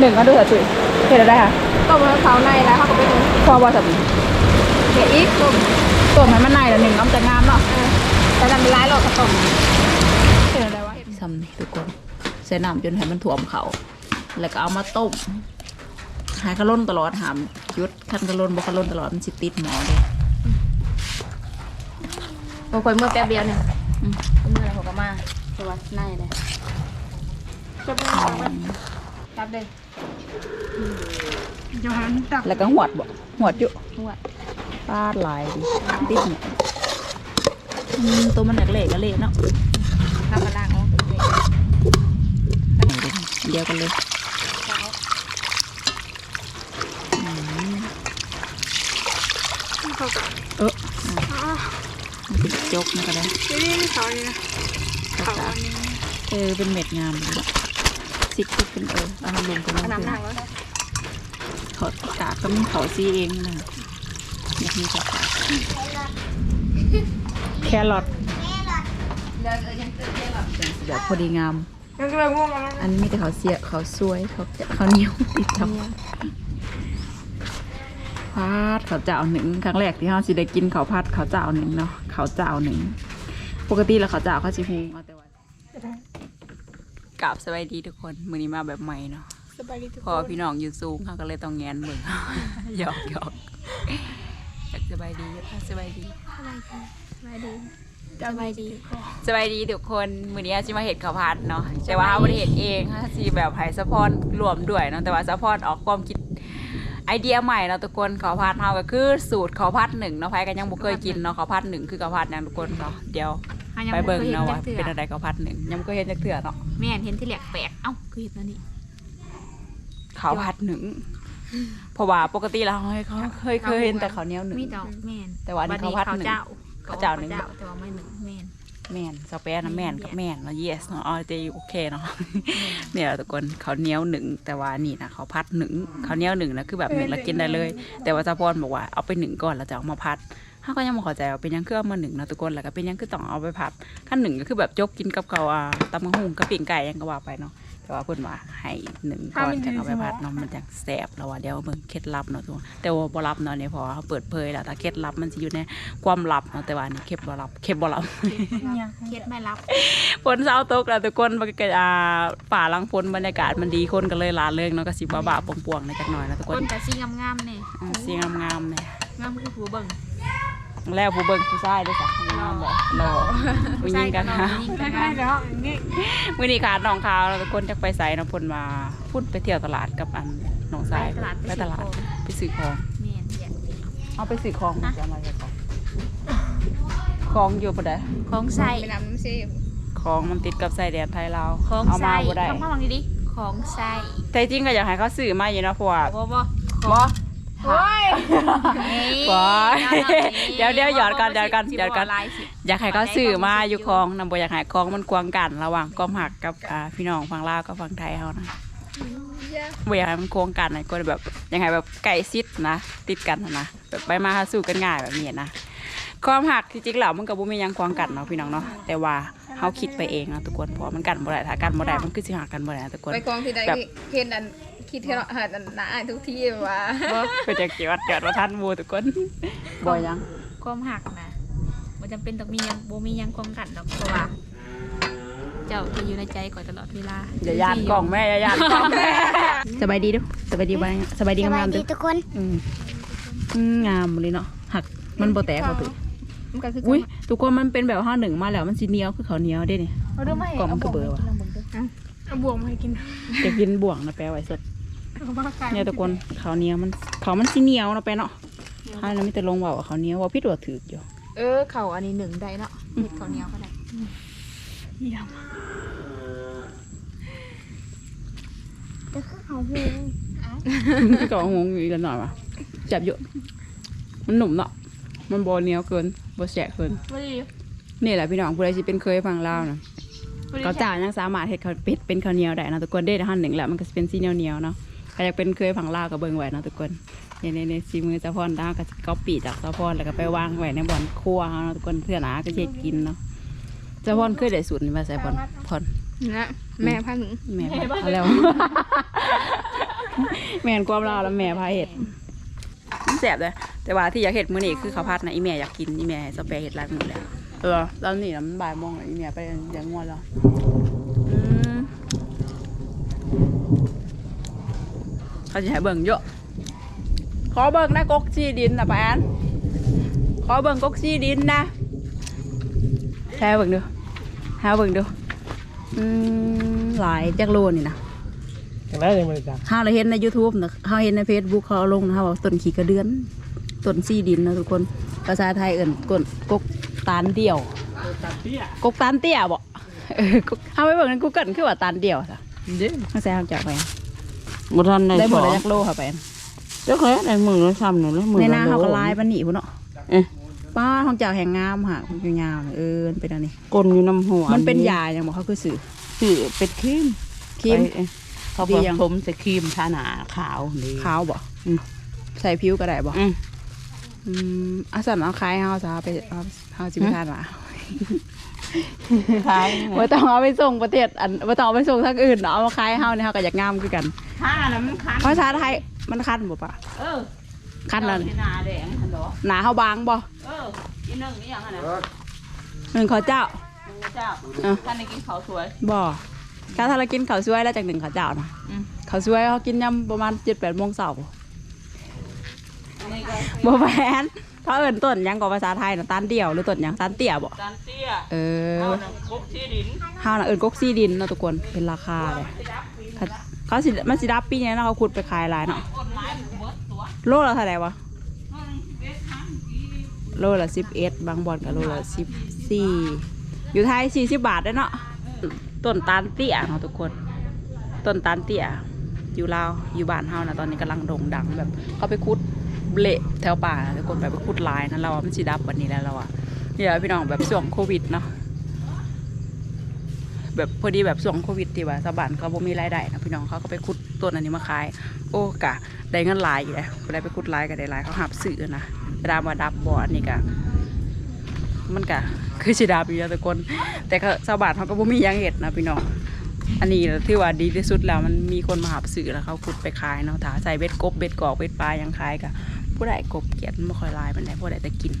หนึ่งก็ดูเถอะจุ๋ยเห็นอะไรคะต้มเขาในแล้วเขาก็ไปหุงพอวาซาบิเดี๋ยวอีกต้มต้มให้มันในแล้วหนึ่งน้ำจะงามเนาะแต่ทำร้ายเราก็ต้มเห็นอะไรวะทำนี่ทุกคนใส่น้ำจนให้มันถ่วมเขาแล้วก็เอามาต้มหายกระล้นตลอดหามยุดคันกระล้นบ่กระล้นตลอดมันสิติดหมอเลยบางคนเมื่อแป๊บเดียวเนี่ยอืมเมื่อไรเขาก็มาตัวในเลยจะเป็นรับเลย จะหันตักแล้วก็หวดบ่หวดอยู่หัวปาดหลายดิติดหมออืมตัวมันเล็กๆก็เละเนาะข้าวกระล่างอ๋อเดียวกันเลยเออมันเป็นจกมันก็ได้นี่นี่เขานี่นะเขาอันนี้เออเป็นเม็ดงามเลยเนาะ ซิกซิกเป็นเออเอาน้ำลงกันขนมหนังแล้วเขากากก็มีเขาซีเองนะอยากมีกากาแครอทเดินเออยังเตือนแบบแบบพอดีงามยังกำลังง่วงกันอันนี้มีแต่เขาเสียเขาสวยเขาเขาเหนียวติดทับพาดเขาเจ้าหนึ่งครั้งแรกที่เราสิได้กินเขาวพัดเขาเจ้าหนึ่งเนาะเขาเจ้าหนึ่งปกติแล้วเขาเจ้าเขาสิฮูเอาแต่วัน กราบสวัสดีทุกคนมือนี้มาแบบใหม่เนาะสบายดีทุกพคอนพี่น้องอยู่สูงเขาก็เลยต้องแงนเบิ่งหยอกหยอกอยากสบายดีอยู่ค่ะสบายดีสบายดีสบายดีสบายดีทุกคนมื้อนี้จิมาเห็ดข้าวผัดเนาะแต่ว่าเราบ่ได้เห็ดเองค่ะสิแบบให้ซัพพอร์ตรวมด้วยเนาะแต่ว่าซัพพอร์ตออกความคิด ไอเดียใหม่เนาะทุกคนข้าวผัดเฮาก็คือสูตรข้าวผัดหนึ่งเนาะใครก็ยังบ่เคยกินเนาะข้าวผัดหนึ่งคือข้าวผัดหยังทุกคนเนาะเดี๋ยวไปเบิ่งเนาะว่าเป็นอะไรข้าวผัดหนึ่งยังบ่เคยเห็นจักเทื่อเนาะแม่เห็นที่แหลกแปลกเอ้าคือเห็นแล้วนี่ข้าวผัดหนึ่งเพราะว่าปกติแล้วเราเขาเคยเคยเห็นแต่ข้าวเหนียวหนึ่งมีดอกแม่นแต่ว่านี่เขาพัดหนึ่งเจ้าเขาเจ้าหนึ่งแต่ว่าไม่หนึ่งแม่น แม่นสเปซนะแม่นกับแม่นเนาะ yes เนาะอ๋อจะโอเคเนาะเนี่ยทุกคนเขาวเหนียวหนึ่งแต่ว่านี่นะเขาพัดหนึ่งเขาวเหนียวหนึ่งนะคือแบบหนึ่งแล้วกินได้เลย แต่ว่าซาพอนบอกว่าเอาไปหนึ่งก่อนแล้วจะเอามาพัดถ้าก็ยังมาขอใจว่าเป็นหยังคือเอามาหนึ่งเนาะทุกคนแล้วก็เป็นหยังคือต้องเอาไปพัดขั้นหนึ่งก็คือแบบจกกินกับเขาวอ่าตำมะฮุ่งกับปิ่งไก่ยังก็ว่าไปเนาะ แต่ว่าเพิ่นว่าให้หนึ่งก่อนจะเอาไปพัดเนาะมันจะแสบแล้วว่าเดี๋ยวเบิ่งเคล็ดลับเนาะทุกคนแต่ว่าบ่ลับเนาะเนี่ยเพอเขาเปิดเผยแล้วแต่เคล็ดลับมันจะอยู่ในความลับเนาะแต่ว่าอันนี่เคล็ดบ่ลับเคล็ดบ่ลับเครียดไม่รับฝนเช้าตกแล้วทุกคนมันก็อ่าป่าหลังฝนบรรยากาศมันดีคนก็เลยลาเริงเนาะก็สิบ้าบ้าๆปวงๆในจักหน่อยนะทุกคคนนแต่ซีงามๆเนี่ยอ่าเสียงงามๆเนี่ยงามคือผู้เบิ่ง แล้วผู้เบิ่งผู้ชายด้วยจ้ะงามเลยรอผู้หญิงกันค่ะยิงกันค่ะมื้อนี้ขาดน้องขาวแล้วทุกคนจะไปใส่น้ำพนมาพุ่นไปเที่ยวตลาดกับอันน้องไปชายตลาดไปตลาดไปซื้อของแม่นเดี๋ยวเอาไปซื้อของจะเอามาจากของของอยู่ปะเด้อของใส่ไปนำซิของมันติดกับใส่แดนไทยเราวของเอามาใส่บ่ได้ต้องฟังดีๆของใส่แต่จริงก็อยากให้เขาซื้อมาอยู่นะเพราะว่าบ่บ่บ่ โอ้ยบอยเดี๋ยวเดี๋ยวหยอดก่อนหยอดก่อนหยอดก่อน อยากให้เขาซื้อมาอยู่คลองนำบ่อยากให้คลองมันกวางกันระหว่างกอมหักกับอ่าพี่น้องฝั่งลาวกับฝั่งไทยเขานะบ่อยากให้มันควงกันนะก็แบบอยากให้แบบไก่ซิดนะติดกันนะนะแบบไปมาหาสู่กันง่ายแบบนี้นะความหักที่จริงแล้วมันก็บ่มีหยังควงกันเนาะพี่น้องเนาะแต่ว่าเฮาคิดไปเองนะทุกคนเพราะว่ามันกันบ่ได้ถ้ากันบ่ได้มันคือสิหักกันบ่ได้นะทุกคนไปกองที่ใดแบบเห็นอัน คิดเท่าหาอันหนาอ่านทุกที่ว่าบ่เป็นจังสิวัดเกิดว่าทันหมู่ทุกคนบ่ยัง ความหักนะมันจำเป็นต้องมียังบ่มียังความกันดอกเพราะว่าเจ้าจะอยู่ในใจก่อนตลอดเวลาอย่ายานกล่องแม่อย่ายานกล่องแม่สบายดีเดูสบายดีบ้างสบายดีสบางายมๆดีเด้อทุกคนอืมอืมงามเลยเนาะหักมันโบแตกเขาตือมันก็คืออุ้ยทุกคนมันเป็นแบบห้าหนึ่งมาแล้วมันสีเหนียวคือเขาวเหนียวเด้เนี่ยเอาดูมาให้กล่องมันคือเบอร์วะเอาบวงมาให้กินจะกินบ่วงนะแปลไว้สด เอาบ้าไก่เนี่ยทุกคนเขาวเหนียวมันเขาวมันสีเหนียวนะแปลเนาะถ้าเราไม่แต่ลงว่าว่าเขาวเหนียวว่าพี่ตัวถืออยู่เออเขาอันนี้หนึ่งได้เนาะเห็ดข้าวเหนียวก็ได้จะคือเขาหูพี่ก็งงอยู่กันหน่อยวะจับเยอะมันหนุ่มเนาะมันโบเหนียวเกินโบแฉะเกินไม่ดีนี่แหละพี่น้องผู้ใดที่เป็นเคยฟังเล่าวนะเขาจ่ายังสามารถเฮ็ดข้าวเป็ดเป็นข้าวเหนียวได้นะทุกคนได้ท่านหนึ่งแหละมันก็จะเป็นสีเหนียวเหนียวๆเนาะ ใครอยากเป็นเคยฟังเล่าวก็เบิ่งไว้เนาะทุกคนในในในซีมือเจ้าพรดาก็สิก๊อปปี้จากเจ้าพรแล้วก็ไปวางไว้ในบ่อนครัวเฮาเนาะทุกคนเพื่อหนาก็จะเฮ็ดกินเนาะเจ้าพรเคยได้สูตรนี้มาใส่บ่อนพรนะแม่พันหนึ่งแม่พรเอาแล้ว แม่นความลาวแล้วแม่พาเห็ดมันแสบเลยแต่ว่าที่อยากเห็ดมื้อนี้คือข้าวผัดนะอีแม่อยากกินอีแม่ให้สเปรย์เห็ดร้านมื้อแล้วเออตอนนี้นะมันบ่ายโมงแล้วอีแม่ไปยังง่วนแล้วอืม เขาจะให้เบิ่งเยอะ ขอเบิ่งนะกกซีดินนะปาแอนขอเบิ่งกกซีดินนะแช่เบิ่งดูแช่เบิ่งดูอืมหลายจักโลนี่นะอย่างนั้นเลยมันจ้ะเฮาเราเห็นใน YouTube นะเฮาเห็นใน Facebook เขาเอาลงนะเฮาว่าต้นขี้กระเดือนต้นซีดินนะทุกคนภาษาไทยเอิ่นกนกกตาลเดี่ยวตัดเตี้ยกกตาลเตี้ยบ่เออกกเฮาไปเบิ่งใน Google คือว่าตาลเดี่ยวซะเด้เฮาแซ่เฮาจักไป บ่ทันในได้ขหมอดแล้วจักโลค่ะไปเจ้าเคยในมือแล้วซ้ำหนูแล้วมือในหน้าละเฮาโก็ลายปานนี้พุ่นเนาะเอ๊ะ ป้าของเจ้าแห่งงามค่ะมันอยู่ยาวนี่เออมันเป็นอันนี้ กลนอยู่น้ำหัวมันเป็นยาอย่างบอกเขาคือสื่อสื่อเป็นครีมครีม ไปเอ๊ะเขาดีผยัง สมใส่ครีมทาหนาขาวนี่ ขาวบ่อืม ใส่ผิวก็ได้บ่อืม อืมอาสันเอาคล้ายเฮาซะไปเอาเฮาสิไปทานว่า คล้ายบ่ต้องเอาไปส่งประเทศอันบ่ต้องเอาไปส่งทางอื่นเนาะเอามาคล้ายเฮานี่เฮาก็อยากงามคือกันผ้าแล้วมันคันภาษาไทยมันคันบ่ปะเออคันแล้วเจ้านี่ที่หนาแดงหันดอกหนาเฮาบางบ่เอออีหนึ่งนี่ยังไงนะหนึ่งข้าวเจ้าเจ้าเออท่านได้กินข้าวสวยบ่ถ้าถ้าเรากินข้าวสวยแล้วจากหนึ่งข้าวเจ้านะอืมข้าวสวยเขากินยามประมาณ7-8โมงเช้าอันนี้ก็บ่แม่น เขาเอิ้นต้นหยังก็ภาษาไทยน่ะตาลเดี่ยวหรือต้นหยังตาลเตี้ยบ่จานเตี้ยเออเอาหนังกบที่ดินข้าวน่ะเอิญกกซีดินเนาะทุกคนเป็นราคาเลยเขาเขาสิมันสิดับปีนี้เนาะเขาขุดไปขายหลายเนาะกฎหมายมันเบิดตัวโลละเท่าไหร่วะมันเบ็ดทั้งปีโลละสิบเอ็ดบางบอนกับโลละสิบสี่อยู่ไทยสี่สิบบาทได้เนาะต้นตาลเตี้ยเนาะทุกคน ต้นตาลเตี้ยอยู่ลาวอยู่บ้านเฮานะตอนนี้กำลังโด่งดังแบบเขาไปขุด เละแถวป่าทุกคนแบบไปขุดลายนะเราว่ามันสิดับวันนี้แล้วเราอะเนี่ยพี่น้องแบบช่วงโควิดเนาะแบบพอดีแบบช่วงโควิดที่ว่าชาวบ้านเขาบ่มีรายได้นะพี่น้องเขาก็ไปขุดต้นอันนี้มาขาย โอ้กะได้เงินหลายอยู่เลยได้ไปขุดลายก็ได้หลายเขาหับซื้อนะเวลามาดับบออันนี้กะมันกะคือสิดับอยู่แล้วทุกคน แต่ก็ชาวบ้านเขาก็บ่มียังเฮ็ดนะพี่น้องอันนี้ที่ว่าดีที่สุดแล้วมันมีคนมาหับซื้อแล้วเขาขุดไปขายเนาะถ้าใส่เบ็ดกบเบ็ดกอกเบ็ดปลายังขายกะ ผู้ใดกบเกลียดมันบ่ค่อยหลายปานใดผู้ใดแต่กิน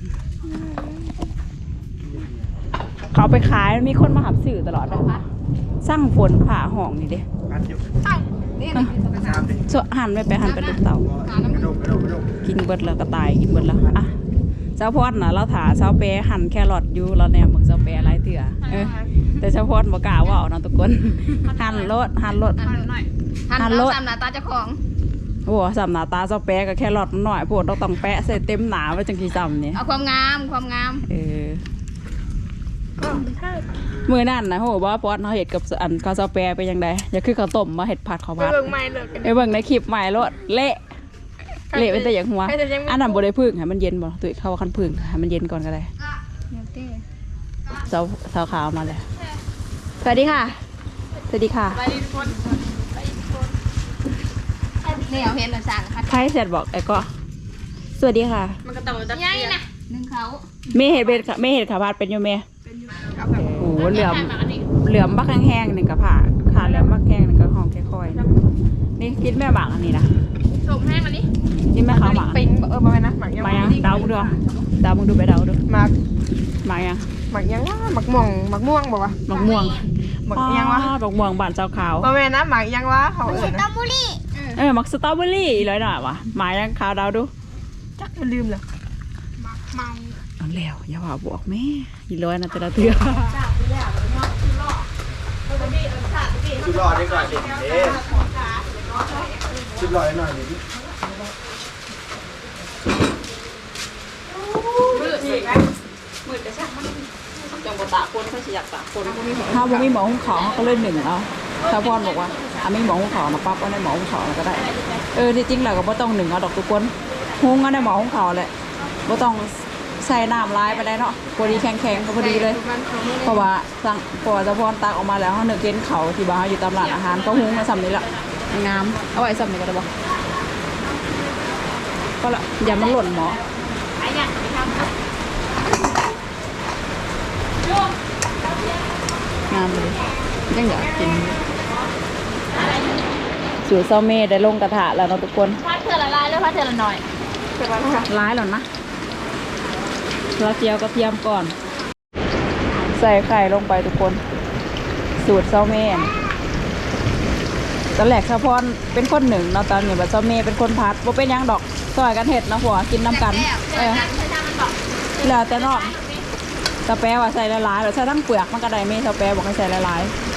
เขาเอาไปขายมีคนมาหับซื้อตลอดเลยสร้างฝนผ่าห้องนี่เด้ตั้งนี่นี่เป็นสกัดสวหันไปไปหันไปลูกเต่าหาน้ำกินเบิดแล้วก็ตายกินเบิดแล้วอะเจ้าพอดนะเราถาเจ้าเปรหั่นแครอทอยู่เราแนมเบิ่งเจ้าเปรอะไรเถื่อเออแต่เจ้าพอดบ่กล้าเว่าเนาะทุกคนหั่นรถหั่นรถหันหน่อยหันหันรรถถตามหน้าตาเจ้าของ โอ้โหสำหน้าตาเจ้าเปรกับแครอทมันหน่อยโพดเราต้องแปะใส่เต็มหนาไว้จังกี่ซ้ำนี่เอาความงามความงามเออมื้อนั้นนะโหว่าพอดเฮาเฮ็ดกับอันข้าวเจ้าเปรเป็นจังไดอย่าคือข้าวต้มมาเฮ็ดผัดข้าวไปผัดเบิ่งไม่เลยกันไปเบิ่งในคลิปใหม่รถเละเละเป็นแต่อย่างหัวใครจะยังไม่อันนั้นบ่ได้พึ่งให้มันเย็นบ่ตุ้ยเข้าว่าคันพึ่งให้มันเย็นก่อนก็ได้เดี๋ยวเต้เจ้าเท้าขาวมาเลยสวัสดีค่ะ สวัสดีค่ะไปทุกคนไปทุกคน นี่เอาเห็นหรือสั่งค่ะไพ่เสร็จบอกไอ้ก็ สวัสดีค่ะ มันก็ต้องจับยังนะหนึ่งเขาเมเห็ดเป็นเมเห็ดขาพาดเป็นอยู่เมเอาแบบโอ้โหเหลือมเหลือมบักแห้งๆหนึ่งกระผ่าขาเหลือมบักแห้งหนึ่งกระห้องค่อยๆนี่กินแม่หมากอันนี้นะส่งแห้งอันนี้กินแม่ขาวหมากปิงเออมาไหมนะหมักยังมายังเดามึงดูเดามึงดูไปเดาดูหมักมายังหมักยังวะหมักม่วงหมักม่วงบอกว่าหมกม่วงหมักยังวะอ๋อหมกม่วงบานเจ้าขาวมาแม่นะหมักยังวะเขาเอิญตนะอบุรี เออมักสตรอเบอรี่เลยหน่อยวะมายังขาวดาวดู จักลืมเลยหมักเมาเอาแล้วอย่าว่าบวกแม่ยีร้อยนะแต่ละเตือชุดรอดได้ก่อนดิเอ๊ะชุดรอดได้หน่อยดิจังบตาคนเขาสิอยากตาคนถ้าบ่มีหมอหุงขาวเขาก็เลยหนึ่งเอา ถ้าพ่อนบอกว่าอะไม่หมอหุงขานะปั๊บเอาในหมอหุงขาก็ได้ เออที่จริงแล้วก็บ่ต้องหนึ่งเอาดอกทุกคนหุงเอาในหมอหุงขาแหละบ่ต้องใส่น้ำลายไปได้เนาะพอดีแข็งๆก็พอดีเลย เพราะว่าสั่งเพราะว่าเจะพรตักออกมาแล้วเขาเนื้อเกินเขาที่บ้านอยู่ตามร้านอาหารก็หุงมาซ้ำนี้ละงามเอาไว้ซ้ำนี้ก็ได้บ่ก็ละอย่ามันหล่นหมอไอ้เนี่ยไปทำงามเลย ยังอยากกินสูตรเซาเม่ได้ลงกระทะแล้วเนาะทุกคนพัดเธอละลายแล้วพัดเธอละหน่อยร้ายแล้วนะเราเจียวกระเทียมก่อน ใส่ไข่ลงไปทุกคน สูตรเซาเม่นตอนแรกสะพอนเป็นคนหนึ่งเนาะตอนนี้บัดเซาเม่เป็นคนพัดบ่เป็นหยังดอกซอยกันเห็ดเนาะหัวกินน้ำกันเออแล้วแต่เนาะสแปรว่าใส่ละลายๆหรือใส่ทั้งเปลือกมันก็ได้เม่สแปรบอกให้ใส่ละลายๆ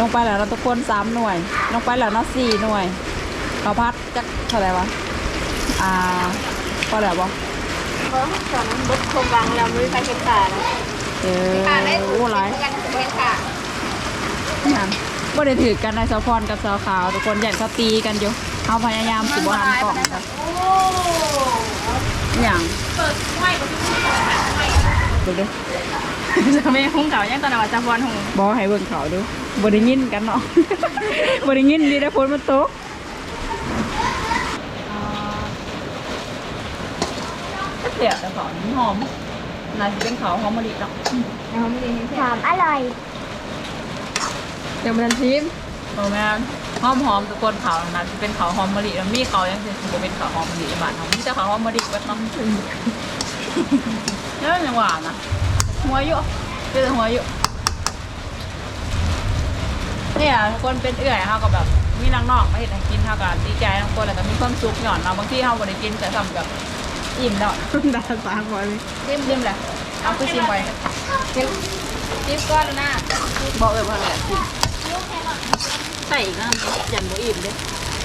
ลงไปแล้วเราะทุกคนสามหน่วย ลงไปแล้วเนาะสี่หน่วยข้าวพัดจักเท่าไหร่วะ อ่าพอแล้วบ่เพราะตอนนั้นบดโครงกลางเราไม่ไปเห็นขานะเออขาได้โอ้หลายกันเห็นขางานบ่ได้ถือกันในสาวพรกับสาวขาว ทุกคนอยากเขาตีกันอยู่เอาพยายามสิบ่หันกล่องกันอย่างเปิดไหวก็คือดูดิจะไม่หุ้งเก่ายังตอนนั้นว่าจะพรหงบ่ให้เบิ่งเขาดู บ่ได้ยินกันเนาะบ่ได้ยินดีได้ฝนมันตกเสียแต่เขาหอมน่าจะเป็นเขาหอมมะลิเนาะหอมอร่อยยังมันชิมโอ้แม่นหอมหอมทุกคนเขาน่าจะเป็นเขาหอมมะลิแล้วมีเขายังสิบ่เป็นเขาหอมมะลิในบ้านเขามีแต่เขาหอมมะลิเบิดเนาะแล้วยังหวานนะหัวเยอะเป็นหัวเยอะ เนี่ยทุกคนเป็นเอื่อยเขาก็แบบมีนางนอกมาเห็นให้กินเขาก็ดีใจทุกคนแล้วก็มีความสุขหย่อนเราะบางทีเขาบ่ได้กินแต่ทำแบบอิ่มแล้วดาสามวันจิ้มจิ้มแหละเอาคือชิมไว้จิ๊บก้อนแล้วนะบอกเออว่าอะไรชิมใส่อีกนะยันบ่อิ่มเด้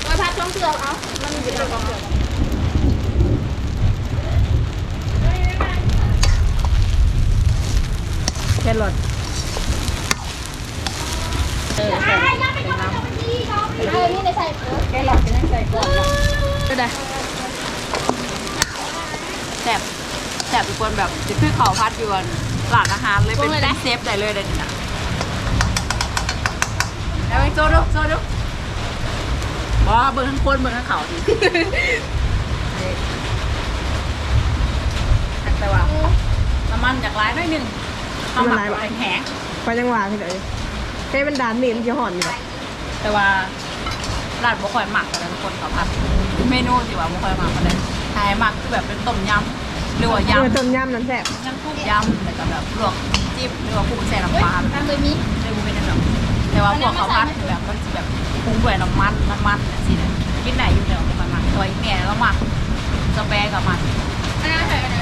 โอ้ยพัดช่องเสือกเอามันอยู่ในกล่องเสือกแครอทเออใส่ใส่น้ำเออนี่ในใส่แครอทจะ ได้ใส่ก่อนนะก็ได้แซ่บแซ่บทุกคนแบบจะคือเขาพัดยวนหลานอาหารเลยเป็นเป็นเซฟได้เลยเดี๋ยวนี้นะแล้วไปโซดูโซดูบอกว่าเบิ่งทั้งคนเบิ่งทั้งเขาดิแต่ว่าน้ำมันจากร้ายหน่อยหนึ่งข้าวหมักแห้งไปจังหวะพี่เลย แค่เป็นดานนี่มันจะห่อนอยู่แล้วๆแต่ว่าร้านบ่ค่อยหมักกันทุกคนเขาพัดเมนูที่ว่าบ่ค่อยหมักกันเลยไอ้หมักคือแบบเป็นต้มยำหรือว่ายำเออต้มยำน้ำแซ่บน้ำกุ้งยำแล้วก็แบบลวกจิ้มหรือว่ากุ้งแช่น้ำปลาทำเลยมีในบุฟเฟ่ต์นั่นแบบแต่ว่าพวกเขาพัดแบบมันสิแบบปรุงด้วยน้ำมันน้ำมันเนี่ยสิเนี่ยกินไหนอยู่เดี๋ยวมันมันตัวอีแม่แล้วหมักสเปรย์กับมันอันนั้นใส่กันไหน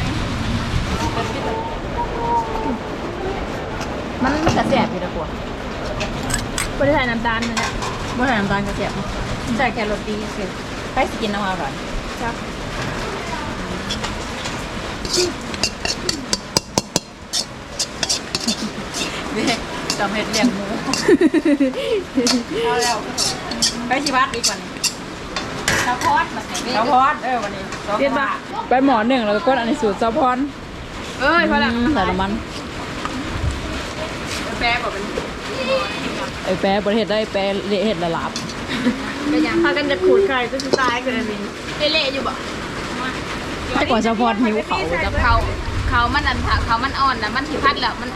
มันกระเสียบอยู่นะกว่าไม่ได้ใส่น้ำตาลเลยนะไม่ใส่น้ำตาลกระเสียบใส่แครอทดีสิใครสกินน้ำอร่อยครับเว้ยจำเห็ดเลี้ยงหมูเอาแล้วไปชิบัตดีกว่านี้ข้าวโพดแบบนี้เจ้าพอดเออวันนี้เรียนปะไปหมอหนึ่งแล้วก็กดอันนี้สูตรเจ้าพรเอ้ยพอละใส่น้ำมันแป๊บบอกเป็น ไอ้แปรประเทศได้แปรเห็ดละลาบเป็นยังพากันจะขูดไข่ก็จะตายกันอันนี้เละๆอยู่บ่แต่กว่าเจ้าพรหิวเขาจะเขาเขามันอันเขามันอ่อนนะมันสิพัดแล้วมัน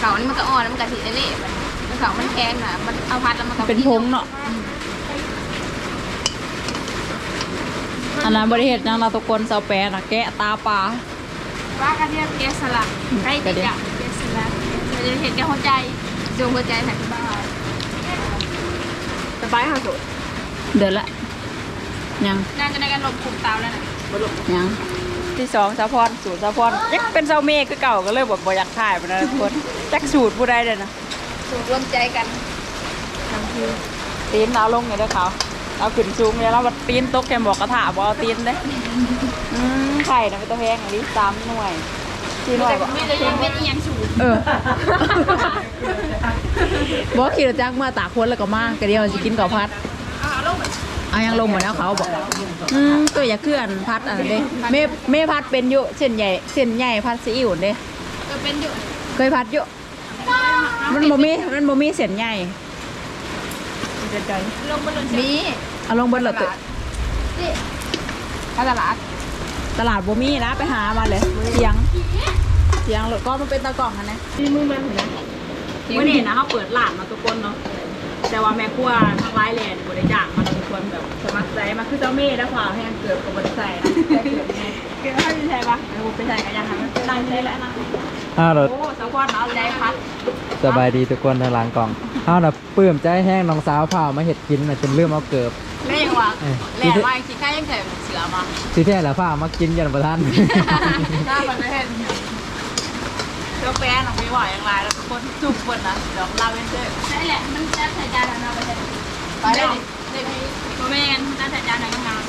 เขานี่มันก็อ่อนแล้วมันก็สิเละๆไปแล้วเขามันแข็งน่ะมันเอาพัดแล้วมันก็เป็นพงเนาะอันนั้นบริเหตุยังเราตะโกนเสาแปรนะแกะตาปลาว่ากระเทียมแกสลัดใกล้จะจับแกสลัดเราจะเห็นแกหัวใจ ดวงหัวใจใส่ที่บ้านสบายค่ะสุดเดือนละ ยังน่าจะได้กันลมคุมเตาแล้วนะยัง ที่สองสะพรสูตรสะพรยังเป็นเสาเมฆคือเก่าก็เลยแบบบ่อยากถ่ายไปนะทุกคนจักสูตรผู้ใดเลยนะสูตรรวมใจกันตีนเอาลงไงเด้อเขาเอาขึ้นสูงเลยแล้วว่าตีนตกแกบอกกระถาบเอาตีนเด้อืมไข่นะเป็นตัวแพงอันนี้สามหน่วย สี่หน่วยบ่ไม่เลยยังเป็นอีหยังสูตรเออ บอกขี่รถจักรมาตากคนแล้วก็มากระเดียวสิกินกับพัด เอาลงเอายังลงหมดแล้วเขาบอกอืมตัวอย่าเคลื่อนพัดอะไรเด้เมเมพัดเป็นอยู่เส้นใหญ่เส้นใหญ่พัดซีอิ๊วเด้เออเป็นอยู่เคยพัดอยู่มันบ่มีมันบ่มีเส้นใหญ่ลงบนลงมีเอาลงเบนละตึกตลาดตลาดบ่มีนะไปหามาเลยเสียง เสียงรถก็มันเป็นตะกล่องอันนะมีมือมันนะมื่อนี้นะเขาเปิดร้านมาทุกคนเนาะแต่ว่าแม่ครัวทางร้ายแลนด์บริจาคมาทุกคนแบบสมัครใจมาคือเจ้าเม่แล้วความแห้งเกิดกับบริษัทนะแต่เกิดไงเกิดให้ใช่ปะเออไปใส่กันยังไงมันตั้งใจแล้วนะห้าวเราโอ้สะพอนเอาใจพัดสบายดีทุกคนทางหลังกล่องห้าวเราปลื้มใจแห้งน้องสาวพามาเห็ดกินน่ะจนเริ่มเอาเกือบแม่ยังว่าเออแหลนว่าจริงๆแค่ยังใส่เสือมาที่แท้แล้วพามากินยันประทันหน้ามันไม่เห็น เจ้าแป้น้องไม่ไหวอย่างไรแล้วทุกคนจุกคนนะเดี๋ยวเราเป็นเจ้ใช่แหละมันจะใส่จานแล้วเนาะไปเลยไปเลยโมเมนต์น่าจะจานไหนก็งาม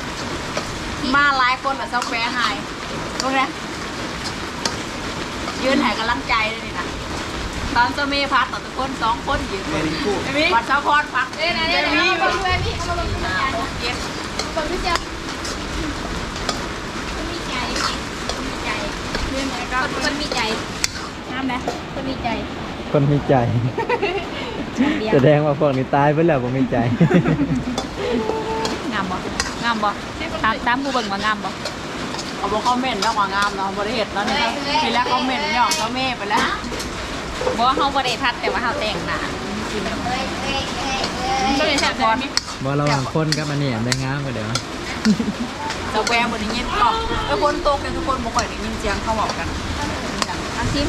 มาหลายคนแบบเจ้าแป้หายตรงนี้ยืนใหายกำลังใจเลยนี่นะตอนเจ้าเมย์พัดต่อทุกคนสองคนยืนเมริกูวัดเจ้าพรพักเอ้ยนะเนี่ยเอามาดูแม่พี่เอามาลงที่จานเก็บคนที่จะคนมีใจคนมีใจเรื่องอะไรก็คนมีใจ งามไหมคนมีใจคนมีใจ แสดงว่าพวกนี้ตายไปแล้วผมมีใจ งามบ่งามบ่ตามตามผู้เบิ่งว่างามบ่เขาบอกคอมเมนต์แล้วว่างามเนาะบริเหตุแล้วนี่นะทีแรกคอมเมนต์ย่องเจ้าเมย์ไปแล้วบอกว่าเขาบริพัดแต่ว่าเขาแต่งหนาเอ้ยเอ้ยเอ้ยเอ้ยก็เลยแซ่บเลยบ่ระหว่างคนกับอันนี้ได้งามกว่าเดี๋ยวเจ้าแววบนนี้ยินก็เออคนโตกันทุกคนบ่ค่อยได้ยินเสียงเขาบอกกันอันซิม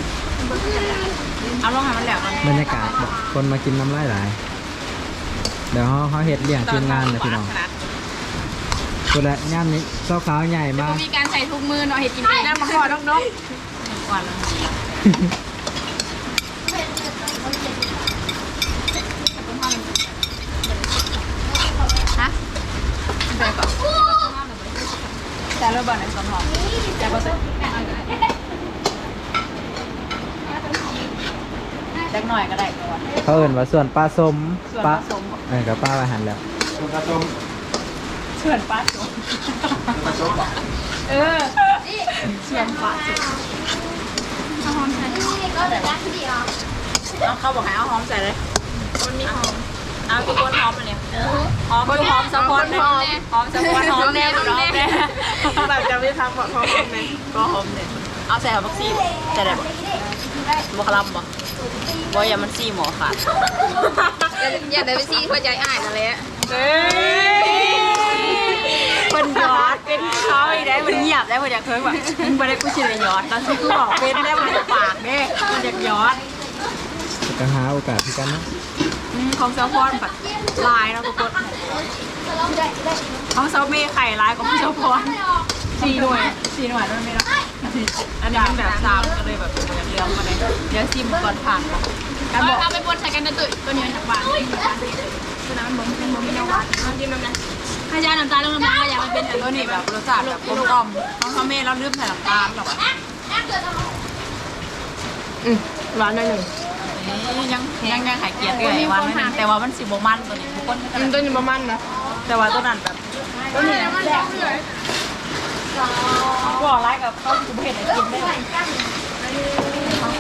เอาลองให้มันแล้วกันบรรยากาศแบบคนมากินน้ำลายหลายเดี๋ยวเขาเขาเห็ดเลี้ยงทีมงานเลยพี่น้องคนละงานนี้เจ้าขาวใหญ่มากมีการใส่ทุกมือเนาะเห็ดกินเองน้ำมาขอน้องน้องก่อนแล้วฮะแต่ก็แต่เริ่มบ่อนในสมองแต่ก็จะเล็กหน่ อยก็ได้ก่อนเขาเอิ่นว่าส่วนปลาส้มส่วนปลาผสมเออกับปลาอาหารแล้วส่วนผสมเชื่อนปลาสมส่วนผสมบอกเออเชื่อนปลาสมนี่ก็แต่ละที่ดีอะเอาเขาบอกให้เอาหอมใส่เลยมันมีหอมเอาทุกคนหอมมาเนี่ยหอมคือหอมสะพอนเลยหอมสะพอนหอมแน่หอมแน่แบบจะไม่ทำหอมแน่ก็หอมเนี่ยเอาใส่หัวบักซี่จะได้บ่ บ่คลำบ่บ่อย่ามันซี่หมอขาดอย่าได้ไปซีหัวใจอ่านอะไรเอ้ยมันยอดเป็นเขาอีกได้มันเงียบได้มันอยากเคยแบบมึงไปได้กูชิเลยยอดตอนที่กูบอกเป็นได้มันปากเด้มันอยากยอดก็หาโอกาสที่กันเนาะอืมของเซลฟอนแบบลายเนาะทุกคนของเซลเม่ไข่ลายของเซลฟอนสี่หน่วยสี่หน่วยด้วยไหมเนาะ อันนี้มันแบบสามก็เลยแบบเลี้ยงมาเลยเดี๋ยวซิมก่อนผ่านกันบอกเอาไปบนใส่กันนะตุ้ยตัวนี้มันหนักหวานตัวนั้นมันบ่มันบ่มีน้หวานมันกินมันนะให้ยาน้ำตาลลงน้ำมันก็อยากมันเป็นตัวนี้แบบรสชาติแบบกลมกล่อมของเซลเม่เราลืมใส่น้ำตาลหรอวะหวานหน่อยหนึ่งยังยังยังหายเกลียดเลยวันนึงแต่ว่ามันสิบมันตัวนี้ทุกคนตัวนี้ประมาณนะแต่ว่าตัวนั้นแบบตัวนี้แซ่บ ก็ไล่กับต้มจุ่มเห็ดให้กินได้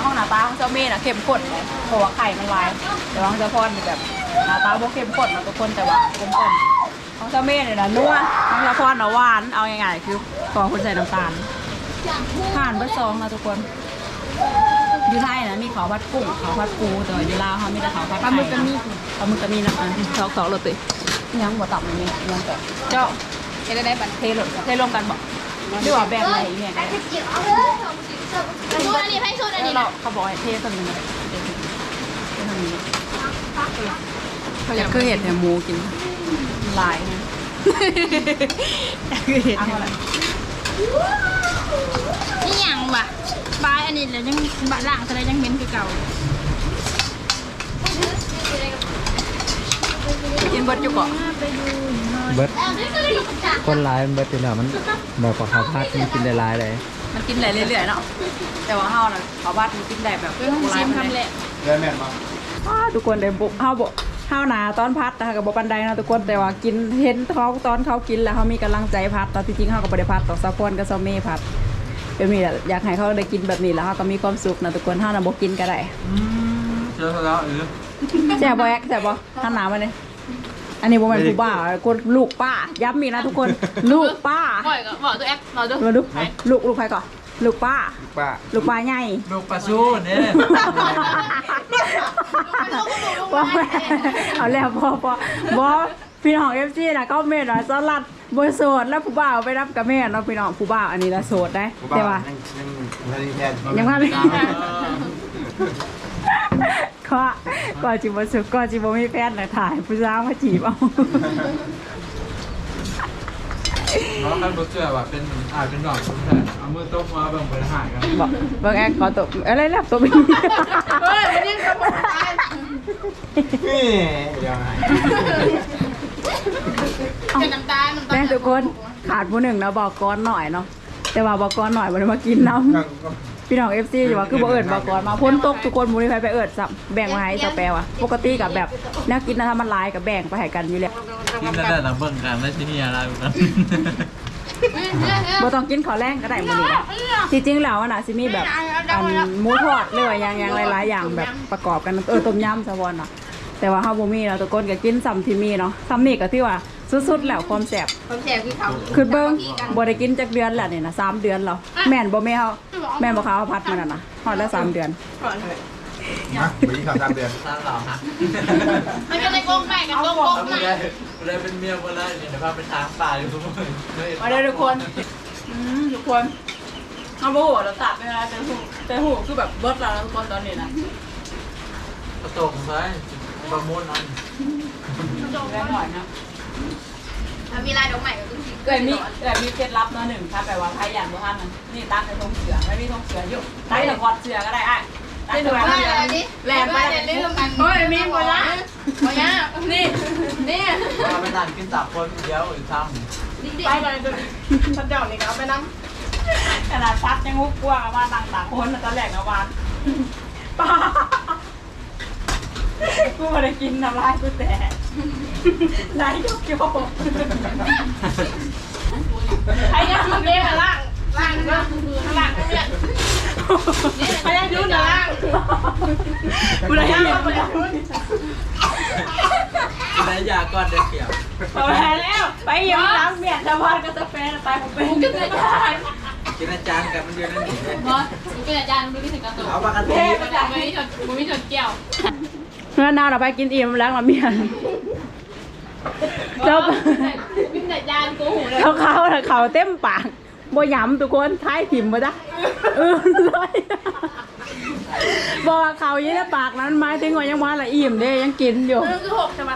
ห้องหน้าตาของเจ้าเม่น่ะเข้มข้นเพราะว่าไข่มันลายแต่ว่าของเจ้าพรนี่แบบหน้าตาบ่เข้มข้นนะทุกคนแต่ว่ากลมกล่อมของเจ้าเม่เนี่ยนะนัวของเจ้าพรน่ะหวานเอาง่ายๆคือพอคนใส่น้ำตาลผ่านเบอร์สองนะทุกคนอยู่ไทยนะมีขาวผัดกุ้งขาวผัดปูแต่ว่าอยู่ลาวเขามีแต่ขาวผัดไข่ปลาหมึกก็มีปลาหมึกก็มีนะสองสองโรตียังบ่ตับมันนี่ยังแต่เจ้าจะได้ได้บัตรเทรวมเทรวมกันบอก หรือว่าแบบไหนเนี่ยชุดอันนี้ให้ชุดอันนี้เราเขาบอกให้เทสนึงเลยเทสนึงอยากคือเห็ดแหมูกินลายนะอยากคือเห็ดแหมูนี่ยังวะบายอันนี้แล้วยังบะล่างอะไรยังเหม็นคือเก่ากินบิร์ดจุกอะ เบิดคนหลายมันเบิดอยู่แล้วมันแบบว่าเขาพาดมันกินได้หลายเลยมันกินได้เรื่อยๆเนาะแต่ว่าเฮาน่ะเขาบ้านมันกินได้แบบเรื่องซีมคำแหละเดือนแม่นมาว้าทุกคนได้บุเฮาบ่เฮาหนาตอนพัดนะคะกับบ่ปันใดเนาะทุกคนแต่ว่ากินเห็นเขาตอนเขากินแล้วเขามีกำลังใจพัดตอนที่จริงเฮาก็บ่ได้พัดตอกซาพอนกับซาเม่พัดเป็นนี่แหละอยากให้เขาได้กินแบบนี้แล้วเขาก็มีความสุขนะทุกคนเฮาน่ะบ่กินก็ได้เจอแล้วเออแซ่บบ่แอ๊กแซ่บบ่ท่านหนามาเลย อันนี้บ่แม่นผู้บ้าคนลูกป้า ย้ำอีกนะทุกคน ลูกป้าบ่อยก็บอกตัวแอปบอกตัวมาดูลูกลูกใครก่อน ลูกป้า ป้าลูกป้าใหญ่ ลูกปลาชูเนี่ยว่าแม่เอาแล้วพอพอบอพี่น้องเอฟซีนะก็เมนว่าสลัดบโสดแล้วผู้บ่าวไปรับกับแม่เนาะพี่น้องผู้บ่าวอันนี้ละโสดได้แต่ว่ายังยังแทนยังว่าไม่ ก็ก็จิบสุกก็จิบไมีแฟนนะถ่ายผู้สาวมาจีบเอาน้องท่านรู้เชื่อว่าเป็นอาจเป็นดอกชุมแพรเอามือต้มมาแบ่งบริหารกันบอกเบิ่งแอนขอตบอะไรล้วตบอีกเฮ้ยมันยิ่งกระโดดตายนี่ยังไงเป็นน้ำตาลน้ำตาลแม่ทุกคนขาดผู้หนึ่งนะบอกก้อนหน่อยเนาะแต่ว่าบอกก้อนหน่อยมันมากินน้ำ พี่น้องเอฟซีอยู่ว่าคือบ่เอิญบอกก้อนมาพ้นตกทุกคนมูนี่ไปไปเอิญสับแบ่งมาให้สแปรว่ะปกติกับแบบแนักกินนะถ้ามันหลายกับแบ่งไปให้กันอยู่แล้วกินได้แต่เบิ่งกันไม่ใช่นี่อะไรกันบ่ต้องกินข้าวแรงก็ได้มื้อนี้จริงๆแล้วอะน่ะสิมีแบบอันหมูทอดหรือว่าอย่างอย่างหลายๆอย่างแบบประกอบกันเออต้มยำซะบ่เนาะแต่ว่าเฮาบ่มีเนาะทุกคนก็กินซ้ำที่มีเนาะซ้ำนี่ก็ถือว่า สุดๆแล้วความแซ่บผมแสบคือเขาคือเบิ่งบ่ได้กินจักเดือนแล้วนี่นะสามเดือนแล้วแม่นบ่แม่เฮาแม่นบ่เขาเอาพัดมานั่นน่ะฮอดแล้วสามเดือนนะไปยิงข่าวตามเดือนตาเหล่าฮะมันก็เลยโกงไปกันโกงโกงถ้ามาไม่ได้ไม่ได้เป็นเมียก็ได้เนี่ยเดี๋ยวพาไปทางป่าอยู่ทุกคนมาเด้อทุกคนอืมทุกคนเฮาบ่ฮู้เราตัดไปแล้วแต่ฮู้แต่ฮู้คือแบบเบิดแล้วนะทุกคนตอนนี้นะกระตกไปประมูลอันแรงหน่อยนะ มีลายดอกใหม่กับคุณเกิดมีเกิดมีเคล็ดลับเนาะหนึ่งถ้าแปลว่าใครอยากบ่ทันน่ะนี่ตั้งในทงเสือไม่มีทงเสืออยู่ตั้งแต่กอดเสือก็ได้อ้ายตั้งแต่ว่าแลนไปเรื่อยมันเฮ้ยมีหมดละหมดละนี่นี่เราไปนั่งกินตับคนเดียวอีกทไปเลยดูท่านเจ้านี่ก็เอาไปนำขนาดพัดยังงุกกลัวกับว่าต่างต่างคนน่ะตอนแรกกับวานป้า กูม่ได้กินน้ำลายกูแต่ไหนยกโยกไอ้ยังคุณเลี้ยงล่างล่างก็คือล่างเนี่ยไอ้ยังยุ่นล่างกูเลยยังำได้ยาก่อนเด็กเกี่ยวไปแล้ว ไปยังน้ำเมียนตะวันกับกาแฟไปผมเป็นกันเลยกินอาจารย์กับมันเดียวนั่นเองบอสเป็นอาจารย์ดูที่ถึงกระตุ้นเอาปกติอาจารย์ไม่ชนไม่ชนเกี่ยว เมื่อนาเราไปกินอิ่มแล้วเราเมียนเจ้าเป็นอาจารย์โกหูเลยเขาเขาน่ะเขาเต็มปากบ่ย้ำทุกคนท้ายถิ่มมาจ้ะเออเลยบอกว่าเขาอยี่ในปากนั้นหมายถึงว่ายังว่าละอิ่มเด้ยังกินอยู่เออคือหกใช่ไหม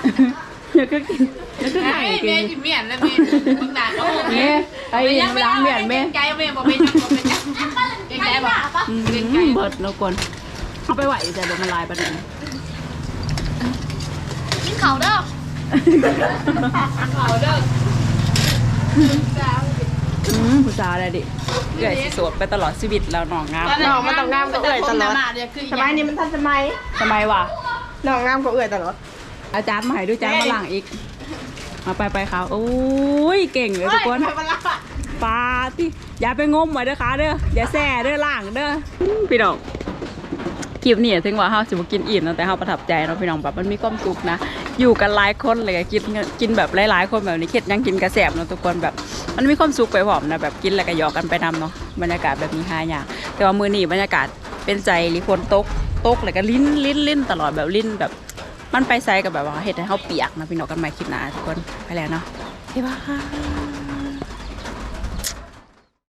อยากก็กินอยากก็ไอ้ไข่เมกินย์จิเมียนแล้วเมย์มึงด่าเขาเนี่ยไปอิ่มล้างเมียนเม่ใจเมย์บอกไม่ชอบเป็นใจใจบอกอืมเบิดแล้วคนเอาไปไหวแต่เดี๋ยวมันลายประเด็นกิน เขาเด้อเขาเด้ออืมผู้สาวอะไรดิเกิดสิโสดไปตลอดชีวิตแล้วน้องงามน้องมันต้องงามก็เอ่ยตลอดสมัยนี้มันทันสมัยทำไมวะน้องงามก็เอ่ยตลอด อาจารย์มาให้ดูจานมาล่างอีก มาไปไปเขาโอ้ยเก่งเลยทุกคนมันละปลาที่อย่าไปงมไว้เด้อค่ะเด้ออย่าแซ่เด้อล่างเด้อพี่น้อง คลิปนี้ถึงว่าเฮาสิบ่กินอิ่มนะแต่เฮาประทับใจเนาะพี่น้องแบบมันมีความสุขนะ อยู่กันหลายคนเลยก็กินกินแบบหลายๆคนแบบนี้เข็ดยังกินกระแสบเนาะทุกคนแบบมันมีความสุขไปพร้อมนะแบบกินแล้วก็หยอกกันไปนำเนาะบรรยากาศแบบนี้หาอย่างแต่ว่ามื้อนี้บรรยากาศเป็นใจลิฝนตกตกแล้วก็ลิ้นลิ้นลิ้นตลอดแบบลิ้นแบบ มันไปไซกับแบบว่าเฮ็ดให้เฮาเปียกนะพี่น้องกันใหม่คลิปหน้าทุกคนไปแล้วเนาะบ๊ายบาย